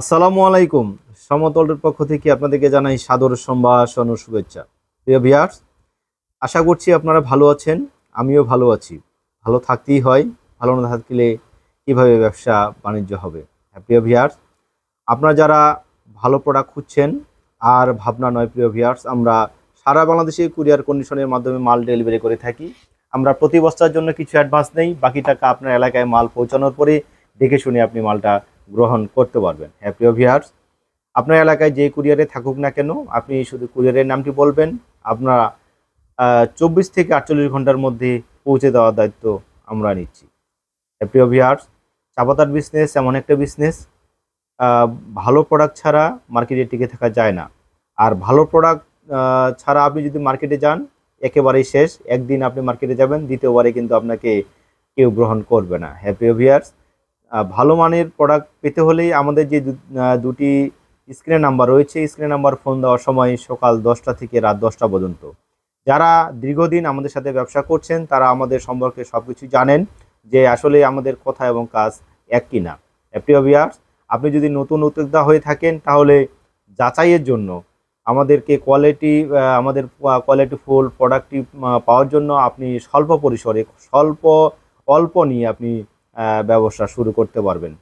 আসসালামু আলাইকুম। সমতলের পক্ষ থেকে আপনাদেরকে জানাই সাদর সম্ভাষণ ও শুভেচ্ছা। প্রিয় ভিয়ার্স আশা করছি আপনারা ভালো আছেন, আমিও ভালো আছি। ভালো থাকতেই হয়, ভালো না থাকলে কীভাবে ব্যবসা বাণিজ্য হবে? হ্যাঁ প্রিয় ভিয়ার্স আপনারা যারা ভালো প্রোডাক্ট খুঁজছেন, আর ভাবনা নয় প্রিয় ভিয়ার্স আমরা সারা বাংলাদেশে কুরিয়ার কন্ডিশনের মাধ্যমে মাল ডেলিভারি করে থাকি। আমরা প্রতি বস্তার জন্য কিছু অ্যাডভান্স নেই, বাকি টাকা আপনার এলাকায় মাল পৌঁছানোর পরে দেখে শুনে আপনি মালটা গ্রহণ করতে পারবেন। হ্যাঁ প্রিয় ভিয়ার্স আপনার এলাকায় যে কুরিয়ারে থাকুক না কেন, আপনি শুধু কুরিয়ারের নামটি বলবেন, আপনারা চব্বিশ থেকে আটচল্লিশ ঘণ্টার মধ্যে পৌঁছে দেওয়ার দায়িত্ব আমরা নিচ্ছি। হ্যাঁ প্রিয় ভিয়ার্স চাপাতার বিজনেস এমন একটা বিজনেস ভালো প্রোডাক্ট ছাড়া মার্কেটে টিকে থাকা যায় না। আর ভালো প্রোডাক্ট ছাড়া আপনি যদি মার্কেটে যান, একেবারেই শেষ। একদিন আপনি মার্কেটে যাবেন, দ্বিতীয়বারে কিন্তু আপনাকে কেউ গ্রহণ করবে না। হ্যাঁ প্রিয় ভিয়ার্স ভালো মানের প্রোডাক্ট পেতে হলেই আমাদের যে দুটি স্ক্রিনে নাম্বার রয়েছে স্ক্রিনে নাম্বার ফোন দেওয়ার সময় সকাল দশটা থেকে রাত দশটা পর্যন্ত। যারা দীর্ঘদিন আমাদের সাথে ব্যবসা করছেন, তারা আমাদের সম্পর্কে সব কিছু জানেন যে আসলে আমাদের কথা এবং কাজ এক কিনা প্রিয় ভিয়ার্স আপনি যদি নতুন উদ্যোক্তা হয়ে থাকেন, তাহলে যাচাইয়ের জন্য আমাদেরকে কোয়ালিটি আমাদের কোয়ালিটি ফুল প্রোডাক্টটি পাওয়ার জন্য আপনি স্বল্প পরিসরে, স্বল্প, অল্প নিয়ে আপনি ব্যবসা শুরু করতে পারবেন।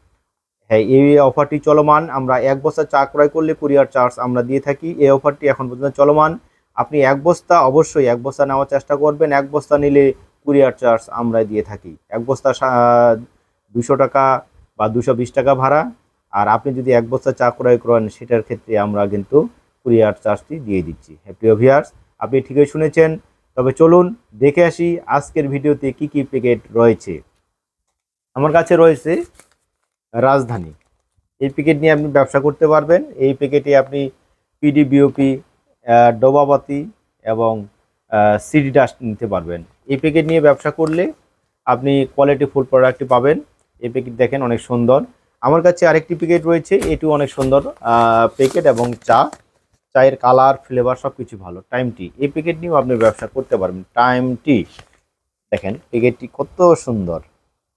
হ্যাঁ এই অফারটি চলমান। আমরা এক বস্তা চা ক্রয় করলে কুরিয়ার চার্জ আমরা দিয়ে থাকি। এই অফারটি এখন পর্যন্ত চলমান। আপনি এক বস্তা, অবশ্যই এক বস্তা নেওয়ার চেষ্টা করবেন। এক বস্তা নিলে কুরিয়ার চার্জ আমরা দিয়ে থাকি। এক বস্তা দুশো টাকা বা দুশো বিশ টাকা ভাড়া। আর আপনি যদি এক বস্তা চা ক্রয় করেন, সেটার ক্ষেত্রে আমরা কিন্তু কুরিয়ার চার্জটি দিয়ে দিচ্ছি। হ্যাঁ অভিয়ার্স আপনি ঠিকই শুনেছেন। তবে চলুন দেখে আসি আজকের ভিডিওতে কি কি প্যাকেট রয়েছে। আমার কাছে রয়েছে রাজধানী। এই প্যাকেট নিয়ে আপনি ব্যবসা করতে পারবেন। এই প্যাকেটে আপনি পিডি বিওপি ডোবাবাতি এবং সিডি ডাস্ট নিতে পারবেন। এই প্যাকেট নিয়ে ব্যবসা করলে আপনি কোয়ালিটি ফুল প্রোডাক্টটি পাবেন। এই প্যাকেট দেখেন অনেক সুন্দর। আমার কাছে আরেকটি প্যাকেট রয়েছে। এটিও অনেক সুন্দর প্যাকেট এবং চা। চায়ের কালার ফ্লেভার সব কিছু ভালো। টাইম টি এই প্যাকেট নিয়েও আপনি ব্যবসা করতে পারবেন। টাইম টি দেখেন প্যাকেটটি কত সুন্দর।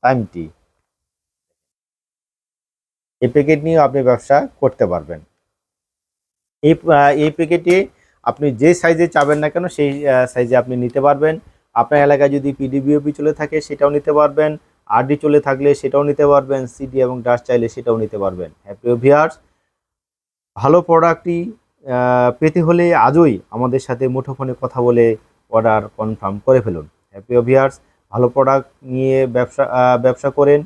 টাইম টি এই প্যাকেট নিয়েও আপনি ব্যবসা করতে পারবেন। এই এই প্যাকেটে আপনি যে সাইজে চাবেন না কেন, সেই সাইজে আপনি নিতে পারবেন। আপনার এলাকায় যদি পিডিবিওপি চলে থাকে, সেটাও নিতে পারবেন। আরডি চলে থাকলে সেটাও নিতে পারবেন। সিডি এবং ডাস্ট চাইলে সেটাও নিতে পারবেন। হ্যাপি ভিয়ার্স ভালো প্রোডাক্টটি পেতে হলে আজই আমাদের সাথে মুঠোফোনে কথা বলে অর্ডার কনফার্ম করে ফেলুন। হ্যাপি ভিয়ার্স ভালো প্রোডাক্ট নিয়ে ব্যবসা ব্যবসা করেন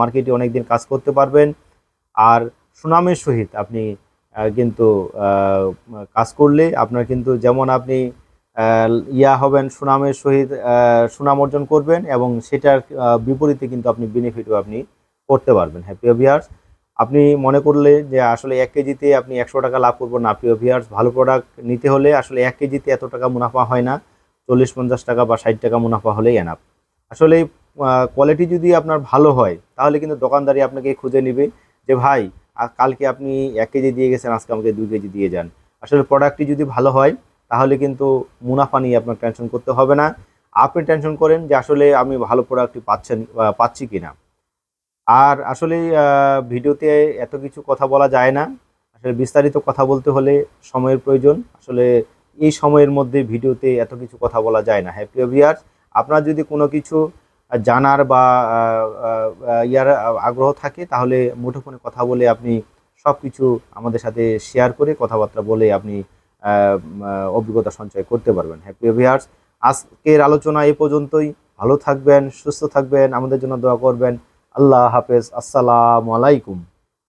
মার্কেটে অনেক দিন কাজ করতে পারবেন। আর সুনামের সহিত আপনি কিন্তু কাজ করলে আপনার কিন্তু যেমন আপনি ইয়া হবেন, সুনামের সহিত সুনাম অর্জন করবেন এবং সেটার বিপরীতে কিন্তু আপনি বেনিফিটও আপনি করতে পারবেন। হ্যাঁ প্রিয় ভিয়ার্স আপনি মনে করলে যে আসলে এক কেজিতে আপনি একশো টাকা লাভ করবেন না, প্রিয় ভিয়ার্স ভালো প্রোডাক্ট নিতে হলে আসলে এক কেজিতে এত টাকা মুনাফা হয় না। চল্লিশ, পঞ্চাশ টাকা বা ষাট টাকা মুনাফা হলেই এনাফ আসলে কোয়ালিটি যদি আপনার ভালো হয়, তাহলে কিন্তু দোকানদারি আপনাকে খুঁজে নেবে যে, ভাই কালকে আপনি এক কেজি দিয়ে গেছেন, আজকে আমাকে দুই কেজি দিয়ে যান। আসলে প্রোডাক্টটি যদি ভালো হয়, তাহলে কিন্তু মুনাফা নিয়ে আপনার টেনশন করতে হবে না। আপনি টেনশন করেন যে, আসলে আমি ভালো প্রোডাক্টটি পাচ্ছেন পাচ্ছি কিনা? আর আসলে ভিডিওতে এত কিছু কথা বলা যায় না। আসলে বিস্তারিত কথা বলতে হলে সময়ের প্রয়োজন। আসলে এই সময়ের মধ্যে ভিডিওতে এত কিছু কথা বলা যায় না। হ্যাপি ভিয়ার্স আপনার যদি কোনো কিছু জানার বা ইয়ার আগ্রহ থাকে, তাহলে মুঠোফোনে কথা বলে আপনি সব কিছু আমাদের সাথে শেয়ার করে কথাবার্তা বলে আপনি অভিজ্ঞতা সঞ্চয় করতে পারবেন। হ্যাপি ভিয়ার্স আজকের আলোচনা এ পর্যন্তই। ভালো থাকবেন, সুস্থ থাকবেন, আমাদের জন্য দোয়া করবেন। আল্লাহ হাফেজ। আসসালামু আলাইকুম।